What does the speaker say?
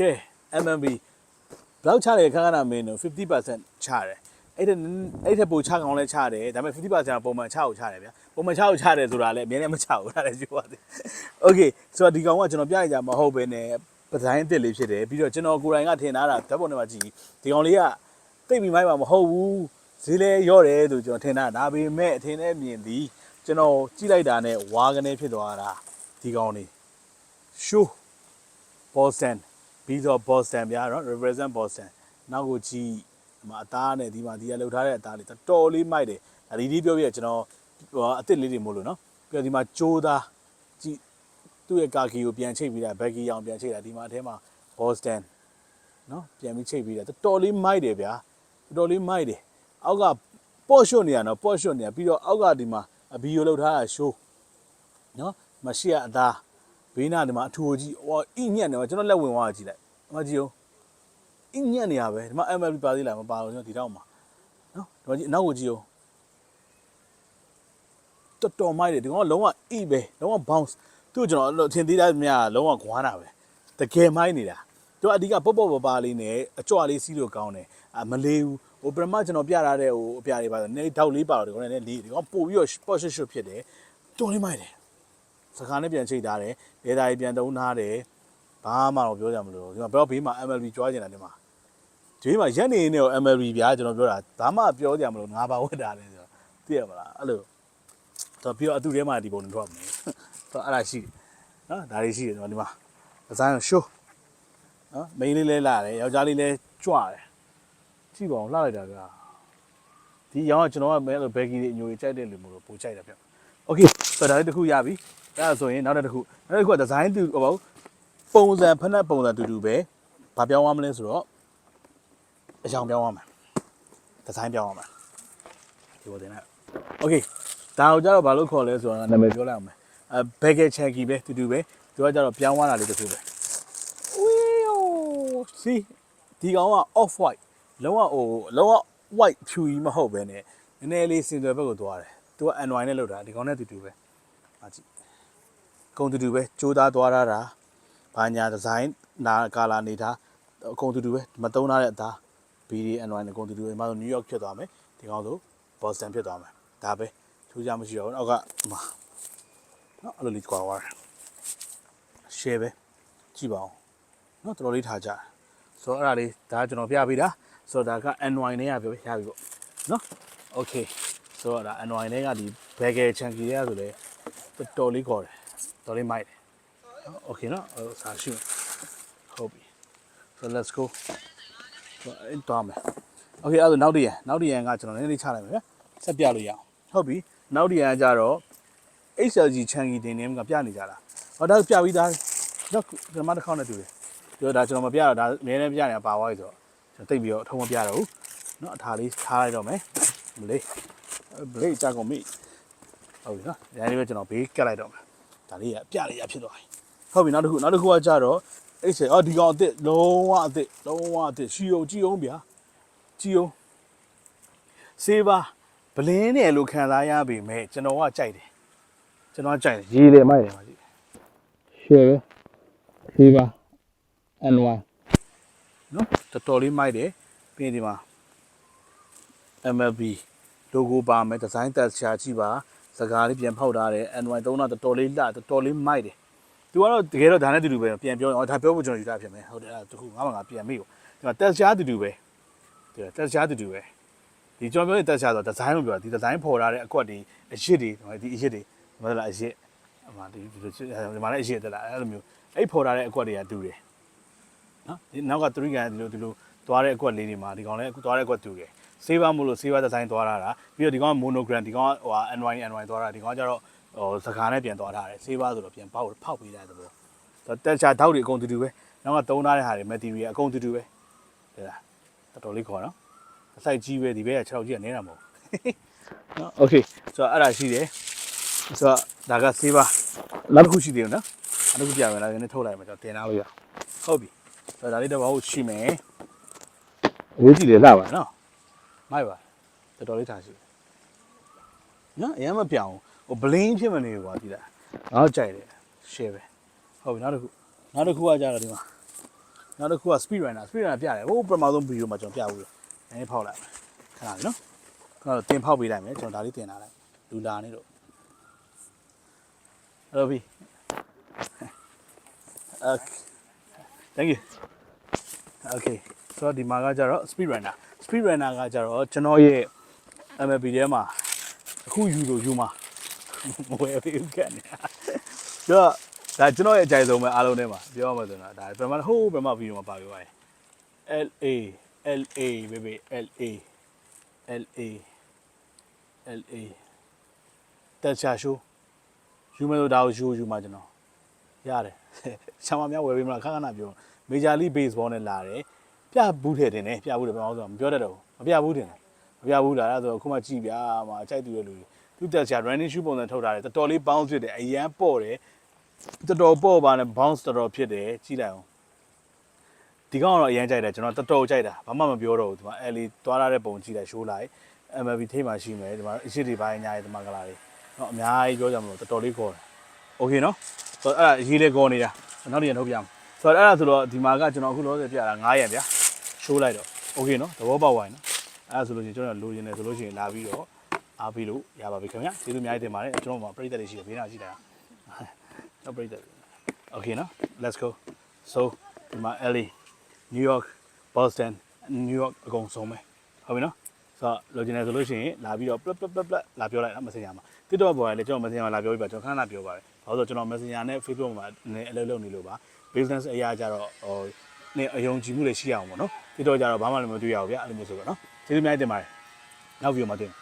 ကဲ MMB ဘယ်လောက်ချတယ်ခဏခဏမင်းတို့50%ချတယ်အဲ့ဒါအဲ့ထက်ပိုချကောင်းလဲချတယ်ဒါပေမဲ့50%ကပုံမှန်ချအောင်ချတယ်ဗျာပုံမှန်ချအောင်ချတယ်ဆိုတာလည်းအများနဲ့မချဘူးဒါလည်းပြောပါသေး Okay ဆိုတော့ဒီကောင်ကကျွန်တော်ပြရကြမဟုတ်ဘဲနဲ့ပဇိုင်းအစ်စ်လေးဖြစ်တယ်ပြီးတော့ကျွန်တော်ကိုယ်တိုင်ကထင်ထားတာဓာတ်ပုံထဲမှာကြည့်ဒီကောင်လေးကတိတ်ပြီးမိုက်မှာမဟုတ်ဘူးဈေးလဲရော့တယ်လို့ကျွန်တော်ထင်တာဒါပေမဲ့အထင်နဲ့မြင်သည်ကျွန်တော်ကြည့်လိုက်တာနဲ့ဝါကနေဖြစ်သွားတာဒီကောင်လေး show Boston ပြီးတော့ Boston ဗျာနော် represent Boston နောက်ကိုကြည့်ဒီမှာအသားနဲ့ဒီမှာဒီကလှုပ်ထားတဲ့အသားလေးတော်တော်လေးမိုက်တယ်ဒါဒီဒီပြောပြရကျွန်တော်ဟိုအစ်စ်လေးတွေမို့လို့နော်ပြီးတော့ဒီမှာကြိုးသားကြည့်သူ့ရဲ့ကာကီကိုပြန်ချိတ်ပြီးတာဘက်ကီအောင်ပြန်ချိတ်တာဒီမှာအထဲမှာ Boston နော်ပြန်ပြီးချိတ်ပြီးတာတော်တော်လေးမိုက်တယ်ဗျာတော်တော်လေးမိုက်တယ်အောက်ကပေါ့ရှွတ်နေရနော်ပေါ့ရှွတ်နေရပြီးတော့အောက်ကဒီမှာအဘီယိုလှုပ်ထားတာ show နော်မရှိရအသား ဘေးနာဒီမှာအထူကြီးဟောအညံ့နေမှာကျွန်တော်လက်ဝင်သွားကြည့်လိုက်အမကြည့်အောင်အညံ့နေရပဲဒီမှာ MLB ပါသေးလားမပါဘူးကျွန်တော်ဒီတော့မှာနော်ဒီမှာကြည့်အနောက်ကိုကြည့်အောင်တော်တော်မိုက်တယ်ဒီကောင်ကလုံးဝအီပဲလုံးဝ bounce သူ့ကိုကျွန်တော်အထင်သေးတာများလုံးဝခွာတာပဲတကယ်မိုက်နေတာသူကအဓိကပေါ့ပေါ့ပါပါလေးနဲ့အကြွလေးစီးလို့ကောင်းတယ်အမလေးဘူးဟိုပရမကျွန်တော်ပြထားတဲ့ဟိုအပြာတွေပါဆိုနေတောက်လေးပါတော့ဒီကောင်လည်းလေးဒီကောင်ပို့ပြီးတော့ spot shot shot ဖြစ်တယ်တော်လေးမိုက်တယ် စကားနဲ့ပြန်ချိန်ထားတယ်ဒေတာကြီးပြန်တုံးထားတယ်ဘာမှတော့ပြောကြမလို့ဒီမှာဘယ်ဘေးမှာ MLB ကြွားနေတာဒီမှာဒီမှာရက်နေနေရော MLB ဗျာကျွန်တော်ပြောတာဘာမှပြောကြမလို့ငါဘာဝတ်တာလဲဆိုတော့သိရမလားအဲ့လိုတော့ပြီးတော့အတူထဲမှာဒီပုံတွေထွက်မယ်တော့အဲ့ဒါရှိတယ်နော်ဒါတွေရှိတယ်ကျွန်တော်ဒီမှာဒီဇိုင်းကိုရှိုးနော်မိန်းလေးလဲလာတယ်ယောက်ျားလေးလဲကြွတယ်ကြည့်ပါအောင်လှလိုက်တာဗျာဒီရောင်ကကျွန်တော်ကမဲလို့ဘယ်ကီတွေအညိုကြီးကြိုက်တဲ့လူမျိုးလို့ပို့ကြိုက်တာဗျ။ Okay ဆိုတော့ဒါလေးတစ်ခုရပြီ။ ဒါဆိုရင်နောက်တစ်ခုနောက်တစ်ခုကဒီဇိုင်းတူဟိုပုံစံဖက်နှက်ပုံစံတူတူပဲဘာပြောင်းရမလဲဆိုတော့အရောင်ပြောင်းရမှာဒီဇိုင်းပြောင်းရမှာဒီပေါ်တင်လိုက် Okay ဒါကိုကြတော့ဘာလို့ခေါ်လဲဆိုတော့နာမည်ပြောလိုက်အောင်မယ်အဲဘက်ကချန်ကီပဲတူတူပဲသူကကြတော့ပြောင်းသွားတာလေးတစ်ခုပဲဝီယိုစီဒီကောင်က off white လုံးဝဟိုလုံးဝ white ဖြူကြီးမဟုတ်ပဲねနည်းနည်းလေးစင်သွယ်ဘက်ကိုသွားတယ်သူက NY နဲ့လောက်တာဒီကောင်နဲ့တူတူပဲအားကြည့် ကုန်တူတူပဲကြိုးသားသွားတာဘာညာဒီဇိုင်းနာကာလာနေတာအကုန်တူတူပဲမတုံးထားတဲ့အသား BD NY နဲ့အကုန်တူတူပဲမဟုတ် New York ဖြစ်သွားမယ်ဒီကောင်ဆို Boston ဖြစ်သွားမယ်ဒါပဲထူးခြားမရှိတော့ဘူးနောက်ကဒီမှာနော်အဲ့လိုလေးကြွားသွားတယ် share ပဲကြည့်ပါဦးနော်တော်တော်လေးထားကြတယ်ဆိုတော့အဲ့ဒါလေးဒါကကျွန်တော်ပြပေးတာဆိုတော့ဒါက NY နဲ့ရပြီရပြီပေါ့နော် okay ဆိုတော့ဒါ NY နဲ့ကဒီ bagel chunky ရဆိုလေတော်တော်လေးခေါ်တယ် တော်လေးမိုက်တယ်နော် okay နော်ဟိုစာရှိမယ်ဟုတ်ပြီ so let's go ဆိုတော့အဲ့တော့မယ် okay အဲ့ဒါနောက်တရံနောက်တရံကကျွန်တော်နည်းနည်းလေးချလိုက်မယ်ဗျာဆက်ပြလို့ရအောင်ဟုတ်ပြီနောက်တရံကကြတော့ HLG chunky တင်နေမှာပြနေကြတာဟောဒါပြပြီးသားတော့ကျွန်တော်တစ်ခေါက်နဲ့တူတယ်ပြောဒါကျွန်တော်မပြတော့ဒါအများနဲ့ပြနေတာပါသွားပြီဆိုတော့ကျွန်တော်တိတ်ပြီးတော့အထုံးမပြတော့ဘူးเนาะအထားလေးထားလိုက်တော့မယ်မလေးဘလေးကြာကုန်ပြီဟုတ်ပြီနော်ဒါလေးပဲကျွန်တော်ဘေးကတ်လိုက်တော့မယ် ဒါလေးကပြလေးရဖြစ်သွားပြီဟုတ်ပြီနောက်တစ်ခုနောက်တစ်ခုကကြတော့အဲ့ဆက်အော်ဒီကောင်အစ်စ်လုံးဝအစ်စ်လုံးဝအစ်စ်ရှီယုံကြည့်အောင်ဗျာကြည့်အောင်စေးပါဘလင်းတယ်လို့ခံစားရပေမဲ့ကျွန်တော်ကကြိုက်တယ်ကျွန်တော်ကကြိုက်တယ်ရေးလေမိုက်တယ်ပါကြည့်ရှယ်ပဲစေးပါ NY နော်တော်တော်လေးမိုက်တယ်ပြီးရင်ဒီမှာ MLB logo ပါမယ်ဒီဇိုင်းတက်ချာကြည့်ပါ စကားလေးပြန်ဖောက်ထားတယ် NY သုံးတာတော်တော်လေးလှတော်တော်လေးမိုက်တယ်သူကတော့တကယ်တော့ဒါနဲ့တူတူပဲပြန်ပြောရင်အော်ဒါပြောဖို့ကျွန်တော်ယူတာဖြစ်မယ်ဟုတ်တယ်အဲ့ဒါတခုငါမှငါပြန်မိကိုဒီမှာတက်ချာတူတူပဲဒီတက်ချာတူတူပဲဒီကျွန်တော်ပြောတဲ့တက်ချာဆိုဒီဇိုင်းလို့ပြောတာဒီဒီဇိုင်းဖော်ထားတဲ့အကွက်တွေအရစ်တွေဒီအရစ်တွေမဟုတ်လားအရစ်အမှဒီဒီလိုဒီမှာလည်းအရစ်တက်လာအဲ့လိုမျိုးအဲ့ဖော်ထားတဲ့အကွက်တွေကတူတယ်နော်ဒီနောက်က3ကန်ဒီလိုဒီလိုသွားတဲ့အကွက်လေးတွေမှာဒီကောင်လည်းသွားတဲ့အကွက်တူတယ် ဆေးပါမို့လို့ဆေးပါဒီဇိုင်းသွားတာတာပြီးတော့ဒီကောင်က monogram ဒီကောင်ကဟိုဟာ NY NY သွားတာဒီကောင်ကကျတော့ဟိုစကားနဲ့ပြန်သွားထားတယ်ဆေးပါဆိုတော့ပြန်ပေါက်ဖောက်ပေးတဲ့သဘောတက်ချာထောက်တွေအကုန်တူတူပဲနောက်ကသုံးထားတဲ့ဟာတွေ material အကုန်တူတူပဲတဲ့လားတော်တော်လေးခေါ်နော်အစိုက်ကြီးပဲဒီဘက်က6ကြီးကနဲတာမဟုတ်နော် okay ဆိုတော့အဲ့ဒါရှိတယ်ဆိုတော့ဒါကဆေးပါနောက်တစ်ခုရှိသေးတယ်နော်နောက်တစ်ခုပြမယ်လားဒီနေ့ထုတ်လိုက်မယ်ကျွန်တော်တင်ထားလို့ရဟုတ်ပြီဆိုတော့ဒါလေးတော့ဘာလို့ရှိမယ်အရေးကြီးလေလှပါနော် မိုက်ပါတော်တော်လေးထားရှိနော်အရင်မပြောင်းဟိုဘလင်းဖြစ်မနေဘူးကွာဒီလားငါ့ကြိုက်တယ် share ပဲဟုတ်ပြီနောက်တစ်ခုနောက်တစ်ခုကကြတော့ဒီမှာနနောက်တစ်ခုက speed runner speed runner ပြတယ်ဟိုပထမဆုံးဗီဒီယိုမှာကျွန်တော်ပြဘူးလို့နည်းနည်းဖောက်လိုက်မယ်ခဏလေးနော်ခဏတော့တင်ဖောက်ပေးလိုက်မယ်ကျွန်တော်ဒါလေးတင်လာလိုက်လူလာနေတော့အဲ့တော့ပြီ Okay thank you okay ဆိုတော့ဒီမှာကကြတော့ speed runner speed runner ကကြတော့ကျွန်တော်ရဲ့ MLB ထဲမှာအခုယူလို့ယူမှာမဝယ်ပေးဘူးကန်နေတာပြောဒါကျွန်တော်ရဲ့အကြိုက်ဆုံးပဲအားလုံးထဲမှာပြောရမှာဆိုတော့ဒါပထမဟိုးပထမဗီဒီယိုမှာပါပြပါရင် LA LA baby LA LA LA တက်ချာရှိုးယူမယ်လို့ဒါကိုယူယူမှာကျွန်တော်ရတယ်ချာမများဝယ်ပေးမလားခဏခဏပြော Major League Baseball နဲ့လာတယ် ပြဘူးထဲတင်တယ်ပြဘူးတယ်ဘာလို့ဆိုတော့မပြောတတ်တော့ဘူးမပြဘူးတင်တယ်မပြဘူးလားအဲ့ဒါဆိုအခုမှကြည့်ပြမှာအကြိုက်သူရဲ့လူတွေသူတက်ချာ running shoe ပုံစံထုတ်ထားတယ်တော်တော်လေး bounce ဖြစ်တယ်အရန်ပေါ့တယ်တော်တော်ပေါ့ပါနဲ့ bounce တော်တော်ဖြစ်တယ်ကြည့်လိုက်အောင် ဒီကောင်ကတော့အရင်ကြိုက်တယ်ကျွန်တော်တော်တော်ကြိုက်တာဘာမှမပြောတော့ဘူးဒီမှာအဲလီသွားရတဲ့ပုံကြည့်လိုက်ရှိုးလိုက် MLB ထိမှရှိမယ်ဒီမှာအရှိတွေပိုင်းညာရေးဒီမှာကလာတွေเนาะအများကြီးပြောကြမလို့တော်တော်လေးခေါ်တယ်โอเคเนาะဆိုတော့အဲ့ဒါရေးလေးခေါ်နေတာနောက်တစ်ရက်ထုတ်ပြမယ်ဆိုတော့အဲ့ဒါဆိုတော့ဒီမှာကကျွန်တော်အခုလောဆယ်ပြတာ9ရက်ဗျာ ရှိုးလိုက်တော့ okay နော်သဘောပေါက်ပါရင်နော်အဲဒါဆိုလို့ရှိရင်ကျွန်တော်လိုချင်တယ်ဆိုလို့ရှိရင်လာပြီးတော့အားပေးလို့ရပါပြီခင်ဗျာကျေးဇူးအများကြီးတင်ပါတယ်ကျွန်တော်မှာပြိတ္တတွေရှိတယ်ဘေးနာရှိတာတော့ပြိတ္တ okay နော် let's go so ဒီမှာ LA New York Boston New York အကုန်ဆုံးပဲဟုတ်ပြီနော်ဆိုတော့လိုချင်တယ်ဆိုလို့ရှိရင်လာပြီးတော့ plug plug plug plug လာပြောလိုက်နော် messenger မှာ TikTok ပေါ်ကလည်းကျွန်တော် messenger မှာလာပြောပြီးပါကျွန်တော်ခဏလာပြောပါတယ်ဘာလို့ဆိုတော့ကျွန်တော် messenger နဲ့ Facebook မှာလည်းအလုပ်လုပ်နေလို့ပါ business အရာကြတော့ဟိုနေအယုံကြည်မှုတွေရှိရအောင်ပေါ့နော် TikTok ကြတော့ဘာမှလည်းမတွေ့ရဘူးဗျအဲ့လိုမျိုးဆိုတော့နော်ကျေးဇူးအများကြီးတင်ပါတယ်နောက်ဗီဒီယိုမှာတွေ့မယ်